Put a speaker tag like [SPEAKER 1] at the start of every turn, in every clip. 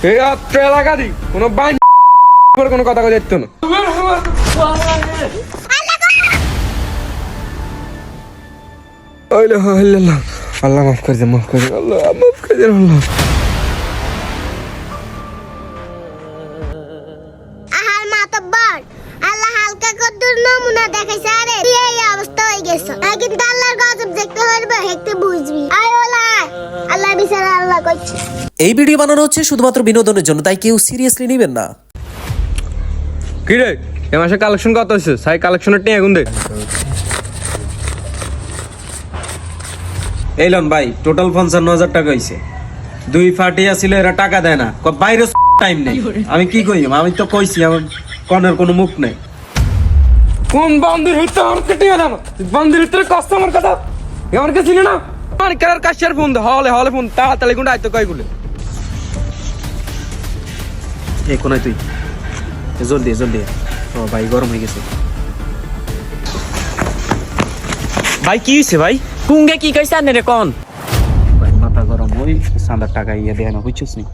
[SPEAKER 1] এই অত্র এলাকা কোনো বাইন কোনো কথা যেত না ওইলে হইলে আল্লাহ মাফ করে দে মাফ করে আল্লাহ মাফ করে দে আল্লাহ
[SPEAKER 2] এই
[SPEAKER 3] ভিডিও বানানো হচ্ছে শুধুমাত্র বিনোদনের জন্য তাই কেউ সিরিয়াসলি নেবেন না।
[SPEAKER 1] কি রে? এ মাসে কালেকশন কত হয়েছে? সাই কালেকশনের টিয়া গুন দে
[SPEAKER 4] এই লন ভাই টোটাল পঞ্চান্ন হাজার টাকা হয়েছে দুই ফাটি আছিল এরা টাকা দেয় না। ক- বাইরে টাইম নেই। আমি কি করি আমি তো কইছি আমার কনের কোনো মুখ নেই।
[SPEAKER 1] কোন বান্দির ভিতরে আমার কেটে গেল বান্দির ভিতরে কাস্টমার কথা আমার কাছে চিনি না? আমার কার কাশিয়ার ফোন দে হলে হলে ফোন তাড়াতাড়ি গুন্ডা আইতো কই
[SPEAKER 4] এই কোনায় তুই। জলদি জলদি। ও ভাই গরম হয়ে গেছে।
[SPEAKER 5] ভাই কি হয়েছে ভাই? কুঙ্গে কি কইছে আনে রে কোন?
[SPEAKER 4] ভাই মাথা গরম ওই সাদা টাকা ইয়ে দেয় না বুঝছিস নি?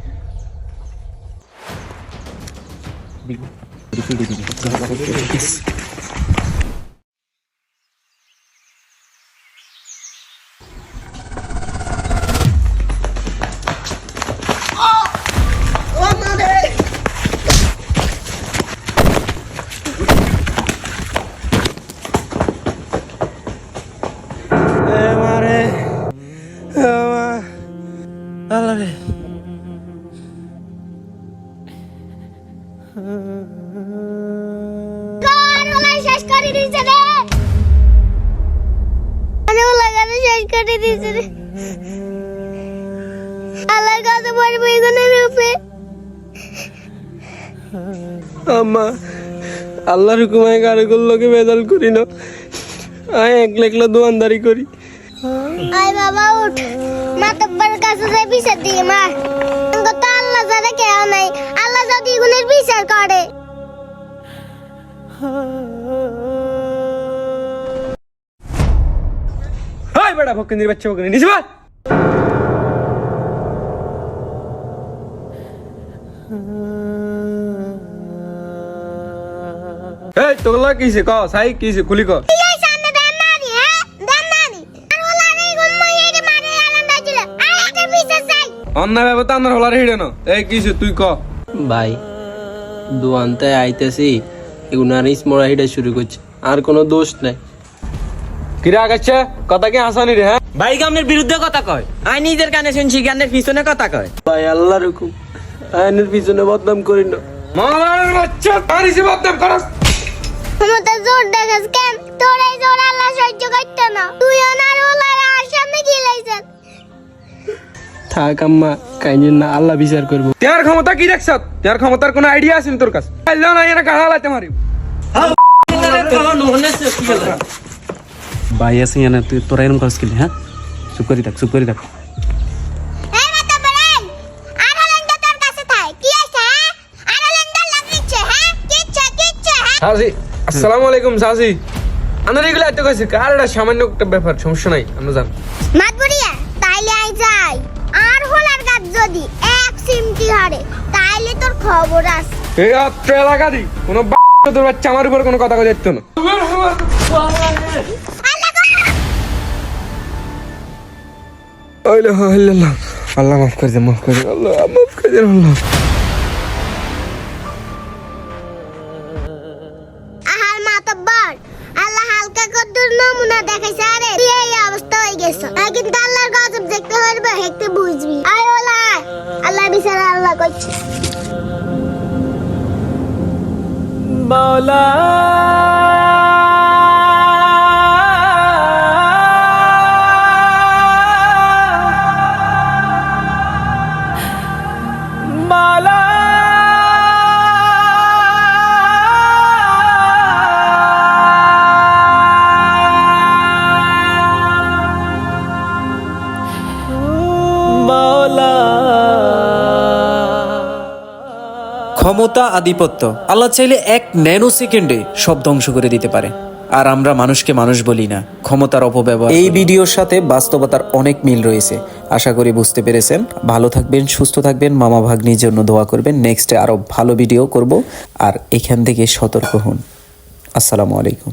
[SPEAKER 2] আর ওলা শেষ করে দিয়েছে রে? আরে ওলা গানে শেষ করে দিয়েছে রে? আল্লাহর কাছে পড়বে এগুলোর রূপে।
[SPEAKER 1] আম্মা আল্লাহর হুকুমায় কারও লোকে বেদাল করি না। আয় একলা একলা দোয়ানদারি করি।
[SPEAKER 2] আয় বাবা, উঠ। মাতব্বর কাছে যাই বিচার দিয়ে মার তো আল্লাহ যারা কেউ নাই। আল্লাহ যদি এগুলোর বিচার করে।
[SPEAKER 1] হাই বেটা ভক্কিন্দির বাচ্চা ভক্কিনি নিছি বা এই তোগুলা কিছে ক সাই কিছে খুলি ক। অন্যায় ব্যাপার তো আমার হলার হিড়ে না। এই কিছে তুই ক?
[SPEAKER 6] ভাই দোয়ানতে আইতেছি এগুনার ইসমরা হিডে শুরু করছে আর কোনো দোষ নাই।
[SPEAKER 1] কিরা আগাচ্ছে কথা কি হাসানি রে হ্যাঁ?
[SPEAKER 5] ভাই গামের বিরুদ্ধে কথা কয়? আই নিজের কানে শুনছি গানের পিছনে কথা কয়?
[SPEAKER 6] ভাই আল্লাহর হুকুম আইনের পিছনে বদনাম করি না।
[SPEAKER 1] মালার বাচ্চা পারিছে বদনাম করস।
[SPEAKER 2] ক্ষমতা জোর দেখাস কেন? তোর এই জোর আল্লাহ সহ্য করতে না। তুই ওনার ওলা
[SPEAKER 6] থাক আম্মা কাইনিন না আল্লাহ বিচার করব।
[SPEAKER 1] তার ক্ষমতা কি দেখছ? তার ক্ষমতার কোনো আইডিয়া আছে তোর কাছে? না এরা কাহা লাইতে মারি
[SPEAKER 4] ভাই আছে না তুই তোরা এরকম করস কিলি হ্যাঁ? চুপ করি থাক চুপ করি থাক।
[SPEAKER 2] কাছে হ্যাঁ? হ্যাঁ? হ্যাঁ?
[SPEAKER 1] সাসি আসসালামু আলাইকুম সাসি আমরা এগুলো এত কইছি কার এটা সামান্য একটা ব্যাপার সমস্যা নাই আমরা জান
[SPEAKER 2] মাতবুড়িয়া তাইলে আই যাই। যদি এক সিমটি হারে তাইলে তোর খবর আছে।
[SPEAKER 1] এই অত্র এলাকা দি কোনো তোর বাচ্চা আমার উপর কোনো কথা যেত না। আল্লাহ মাফ করে দে মাফ করে দে আল্লাহ মাফ করে দে আল্লাহ।
[SPEAKER 2] আহার মাতব্বর আল্লাহ হালকা কদ্দুর নমুনা দেখাইছে আরে। তুই এই অবস্থা হয়ে গেছো। আর কিন্তু আল্লাহর গজব দেখতে পারবে হেকতে বুঝবি। বলা
[SPEAKER 3] ক্ষমতা আধিপত্য। আল্লাহ চাইলে এক ন্যানো সেকেন্ডে সব ধ্বংস করে দিতে পারে। আর আমরা মানুষকে মানুষ বলি না ক্ষমতার অপব্যবহার এই ভিডিওর সাথে বাস্তবতার অনেক মিল রয়েছে। আশা করি বুঝতে পেরেছেন। ভালো থাকবেন সুস্থ থাকবেন মামা ভাগ্নির জন্য দোয়া করবেন। নেক্সটে আরও ভালো ভিডিও করব। আর এখান থেকে সতর্ক হন। আসসালামু আলাইকুম।